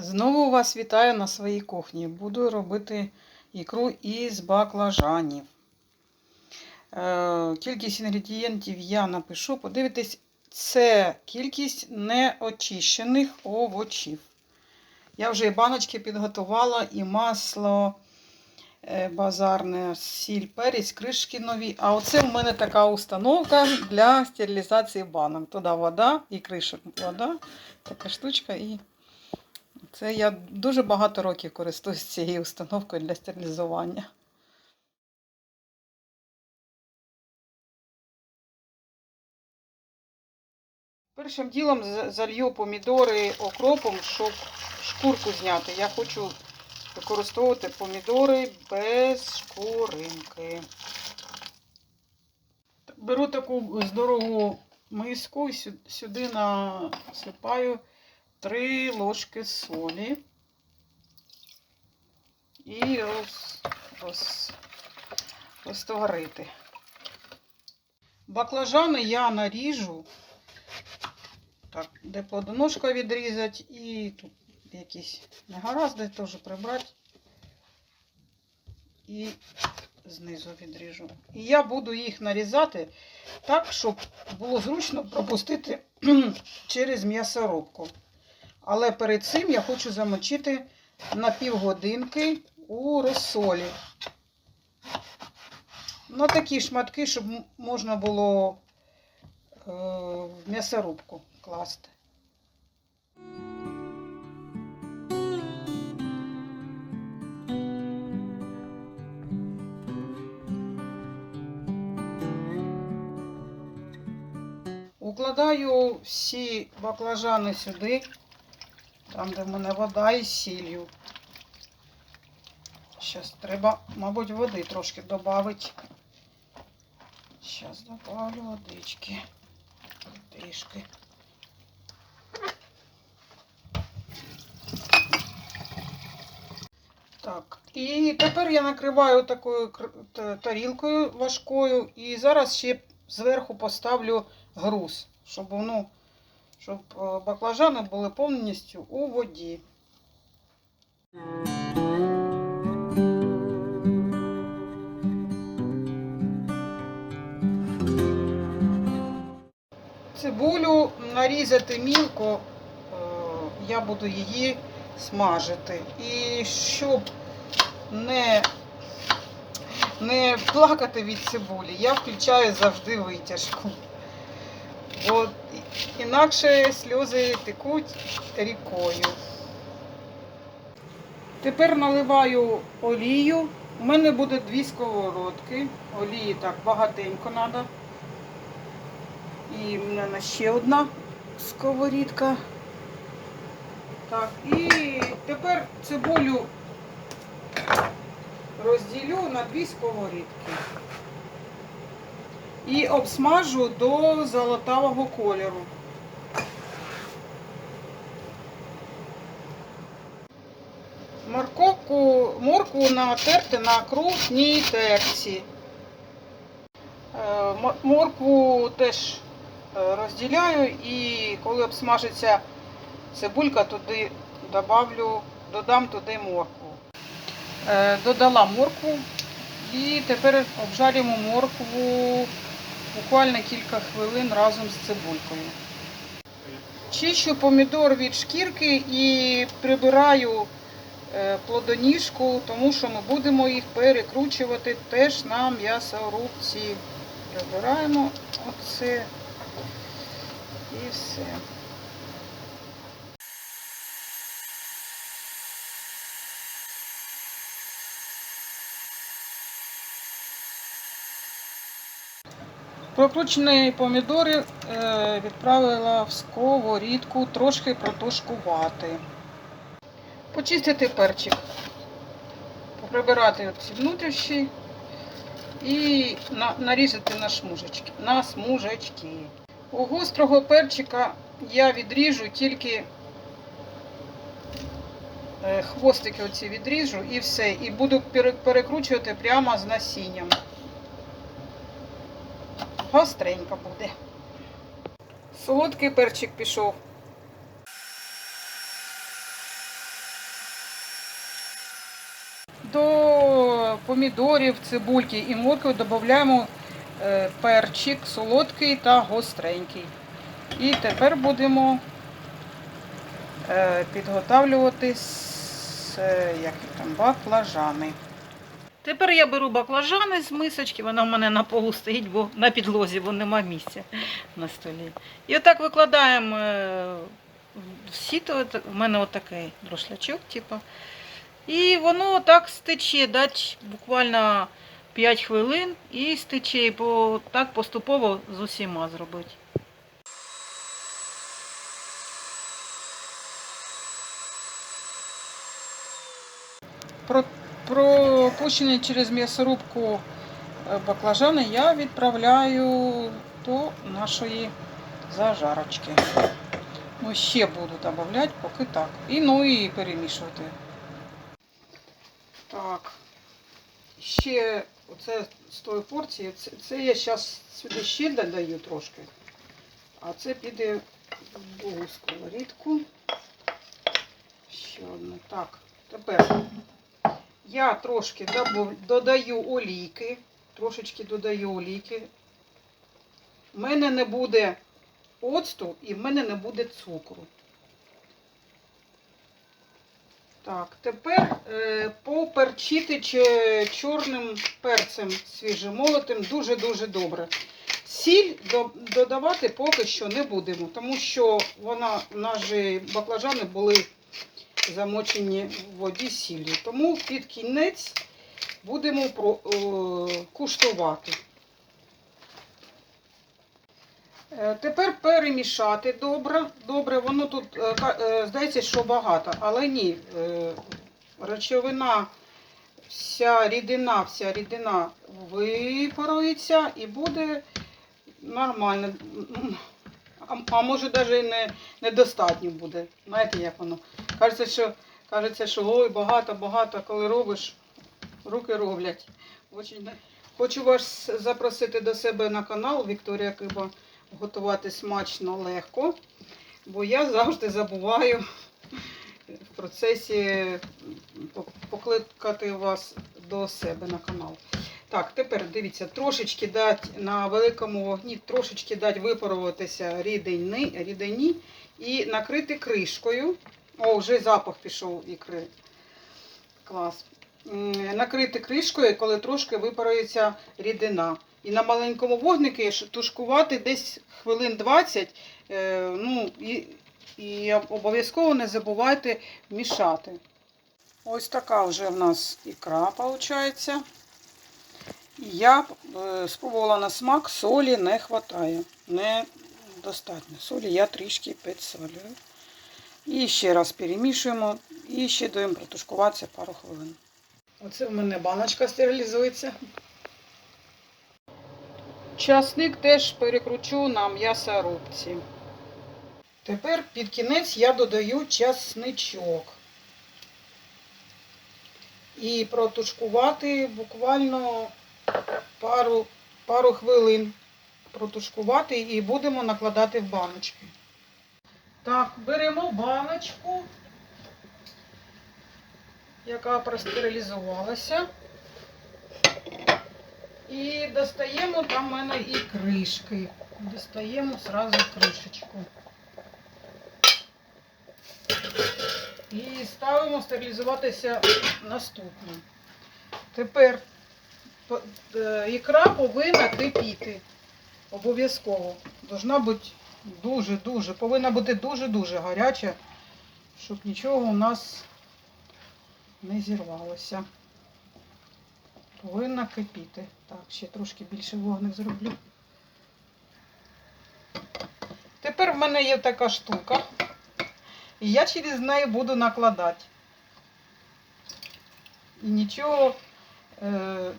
Знову вас вітаю на своїй кухні. Буду робити ікру із баклажанів. Е, Кількість інгредієнтів я напишу. Подивитесь, це кількість неочищених овочів. Я вже баночки підготувала, і масло е, базарне, сіль, перець, кришки нові. А оце в мене така установка для стерилізації банок. Туди вода і кришок вода. Така штучка і. Це я дуже багато років користуюсь цією установкою для стерилізування. Першим ділом залью помідори окропом, щоб шкурку зняти. Я хочу використовувати помідори без шкуринки. Беру таку здорову миску і сюди насипаю 3 ложки солі. І роз, роз, розтоварити. Баклажани я наріжу. Так, де плодоножка відрізати і тут якісь негаразди теж прибрати. І знизу відріжу. І я буду їх нарізати так, щоб було зручно пропустити через м'ясорубку. Але перед цим я хочу замочити на півгодинки у розсолі. На такі шматки, щоб можна було е, в м'ясорубку класти. Укладаю всі баклажани сюди, там, де в мене вода і сіллю. Зараз треба, мабуть, води трошки додати. Зараз добавлю водички. Трішки. Так, і тепер я накриваю такою тарілкою важкою і зараз ще зверху поставлю груз, щоб воно, щоб е, баклажани були повністю у воді. Цибулю нарізати мілко, е, я буду її смажити. І щоб не, не плакати від цибулі, я включаю завжди витяжку. Бо інакше сльози текуть рікою. Тепер наливаю олію. У мене буде дві сковородки. Олії так багатенько треба. І в мене ще одна сковорідка. Так, і тепер цибулю розділю на дві сковорідки. І обсмажу до золотавого кольору. Морковку, моркву натерти на крупній терці. Е, мо- Моркву теж е, розділяю і коли обсмажиться цибулька, туди добавлю, додам туди моркву. Е, Додала моркву і тепер обжарюємо моркву буквально кілька хвилин разом з цибулькою. Чищу помідор від шкірки і прибираю е, плодоніжку, тому що ми будемо їх перекручувати теж на м'ясорубці. Прибираємо оце і все. Прокручені помідори е, відправила в сковорідку трошки протушкувати. Почистити перчик, поприбирати ці внутрішні і нарізати на шмужечки, на смужечки. У гострого перчика я відріжу тільки е, хвостики оці відріжу і все. І буду перекручувати прямо з насінням гостренько буде. Солодкий перчик пішов. До помідорів, цибульки і моркви додаємо е, перчик солодкий та гостренький. І тепер будемо е, підготавлювати е, як там, баклажани. Тепер я беру баклажани з мисочки, вона в мене на полу стоїть, бо на підлозі, бо нема місця на столі. І отак викладаємо е, в сіто, у мене отакий дрошлячок, типу. І воно так стече, дать буквально 5 хвилин і стече, бо так поступово з усіма зробити. Про, пропущені через м'ясорубку е, баклажани я відправляю до нашої зажарочки. Ну, ще буду додавати, поки так. І ну і перемішувати. Так. Ще оце з тої порції, це, це я зараз сюди ще додаю трошки. А це піде в другу сковорідку. Ще одну. Так, тепер я трошки додаю олійки. Трошечки додаю олійки. У мене не буде оцту і в мене не буде цукру. Так, тепер е, поперчити чорним перцем свіжемолотим дуже-дуже добре. Сіль до- додавати поки що не будемо, тому що вона, наші баклажани були замочені в воді сіллю. Тому під кінець будемо про, е, куштувати. Е, Тепер перемішати добре. Добре, воно тут е, здається, що багато, але ні. Речовина, вся рідина, вся рідина випарується і буде нормально. А, може навіть не, недостатньо буде. Знаєте, як воно? Кажеться, що, кажеться, що ой, багато, багато, коли робиш, руки роблять. Хочу вас запросити до себе на канал Вікторія Киба готувати смачно легко, бо я завжди забуваю в процесі покликати вас до себе на канал. Так, тепер дивіться, трошечки дати на великому вогні, трошечки дати випаруватися рідині, рідині і накрити кришкою. О, вже запах пішов ікри. Клас. Накрити кришкою, коли трошки випарується рідина. І на маленькому вогнику тушкувати десь хвилин 20. Е, ну, і, і обов'язково не забувайте мішати. Ось така вже в нас ікра виходить. Я е, спробувала на смак, солі не вистачає. Не достатньо. Солі я трішки підсолюю. І ще раз перемішуємо і ще даємо протушкуватися пару хвилин. Оце в мене баночка стерилізується. Часник теж перекручу на м'ясорубці. Тепер під кінець я додаю часничок. І протушкувати буквально пару, пару хвилин. Протушкувати і будемо накладати в баночки. Так, беремо баночку, яка простерилізувалася. І достаємо, там в мене і кришки. Достаємо зразу кришечку. І ставимо стерилізуватися наступно. Тепер е, ікра повинна кипіти. Обов'язково. Должна бути дуже-дуже, повинна бути дуже-дуже гаряча, щоб нічого у нас не зірвалося. Повинна кипіти. Так, ще трошки більше вогник зроблю. Тепер в мене є така штука. І я через неї буду накладати. І нічого, е,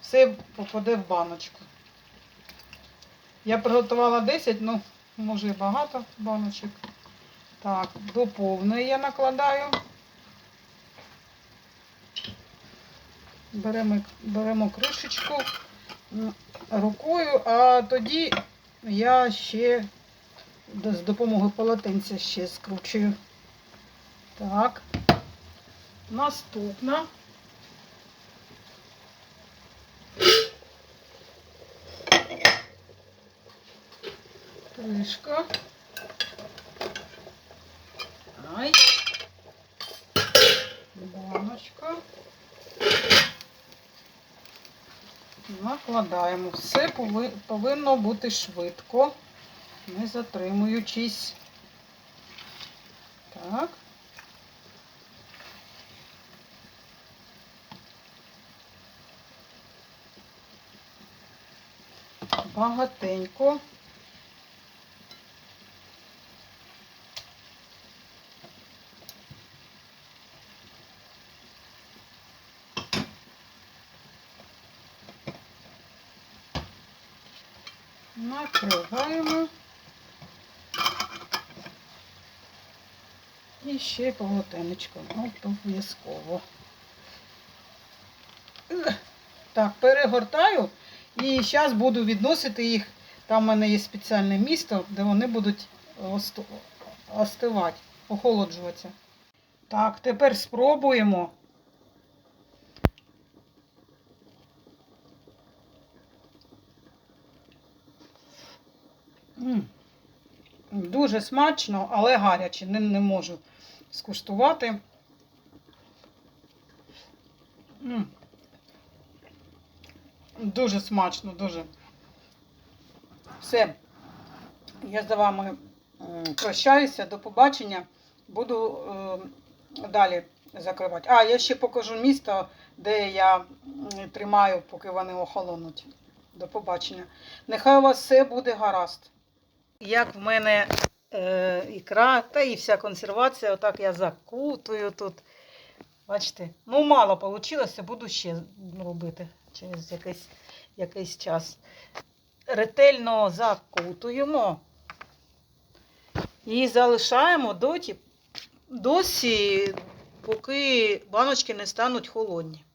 все попаде в баночку. Я приготувала 10, ну, може багато баночок. Так, до повної я накладаю. Беремо, беремо кришечку рукою, а тоді я ще з допомогою полотенця ще скручую. Так. Наступна. Кришка. Ай. Баночка. Накладаємо. Все повинно бути швидко, не затримуючись. Так. Багатенько. Накриваємо. І ще полотенечко. Ну, обов'язково. Так, перегортаю і зараз буду відносити їх. Там в мене є спеціальне місто, де вони будуть остивати, охолоджуватися. Так, тепер спробуємо. М. Дуже смачно, але гаряче. Не, не можу скуштувати. Дуже смачно, дуже. Все. Я з вами прощаюся. До побачення. Буду е, далі закривати. А, я ще покажу місто, де я тримаю, поки вони охолонуть. До побачення. Нехай у вас все буде гаразд. Як в мене е, ікра та і вся консервація, отак я закутую тут. Бачите, ну мало вийшло, буду ще робити через якийсь, якийсь час. Ретельно закутуємо і залишаємо доті, досі, поки баночки не стануть холодні.